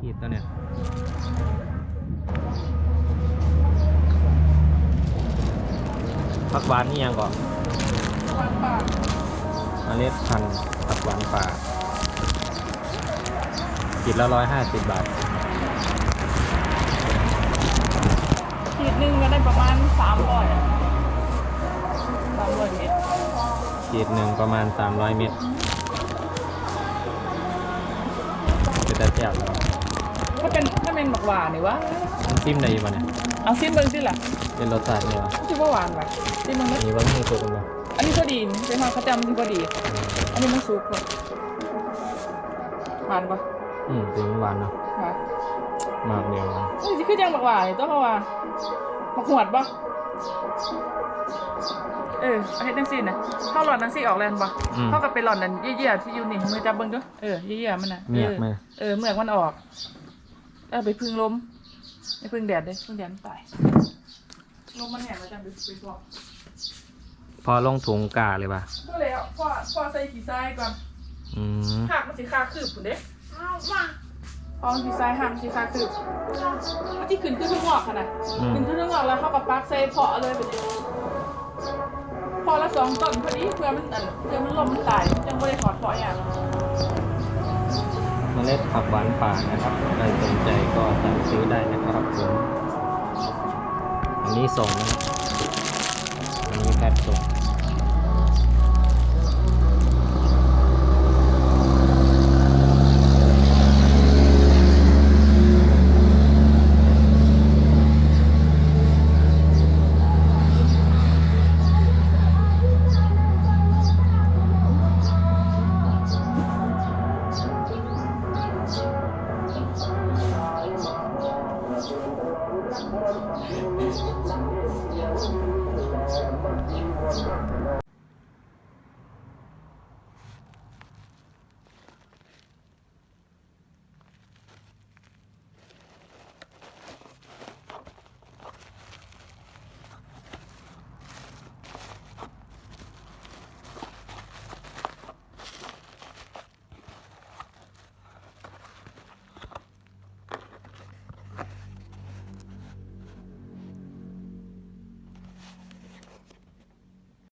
ขีดตัวเนี่ยผักหวานนี่ยังก่อนวันป่าเมล็ดพันธุ์ผักหวานป่าขีดละร้อยห้าสิบบาท ขีดหนึ่งก็ได้ประมาณสามร้อยสามร้อยเมตรขีดหนึ่งประมาณ300เม็ดจะได้แซ่บแล้วถ้าเป็นถ้าเป็นหมักหวานนี่วะน้ำจิ้มอะไรอยู่บ้เนี่ยเอาซิมเบิ้งสิล่ะเป็นรสชาติเนี่ยวะซิมว่าหวานไหมซิมเบิ้งอันะนนี้ว่ามือตัวกันบ่อันนี้พอดีนี่เป็นมาเขาจำที่พอดี อันนี้มันซุปเลยหวานปะอืมถึงหวานเนาะหวานมากเดียวกันนี่สิคือยังหมักหวานนี่ต้องมาว่าหมักหวดปะ เออเอาให้ตั้งสี่นะเข้าหลอดตั้งสี่ออกแล้วปะอืมเข้ากับไปหลอดนั้นเยี่ยๆที่อยู่นี่มือจับเบิ้งด้วยเออเยี่ยๆมันน่ะเมียกไหมเออเมือกมันออกเออไปพึ่งลมไปพึ่งแดดเลยพึ่งแดดมันตายลมมันแห้งแล้วจังไปไปบอกพอลงถุงกาเลยป่ะก็แล้วพ่อพ่อใส่ขี้ทรายก่อนอืมหักมันสีคาคืบผุนเด้พอมันขี้ทรายหักมันสีคาคืบอันที่ขึ้นขึ้นทุกงอกขนาดอืมขึ้นขึ้นทุกงอกแล้วเข้ากับปลักใส่เพาะเลยไปเลย พอละสองต้นพอดีเพื่อมันอันเพื่อมันลมมันตายจังบริขอดเพาะอย่างเมล็ดผักหวานป่านะครับใครสนใจก็สั่งซื้อได้นะครับผมอันนี้ส่งนะอันนี้แพ็คส่ง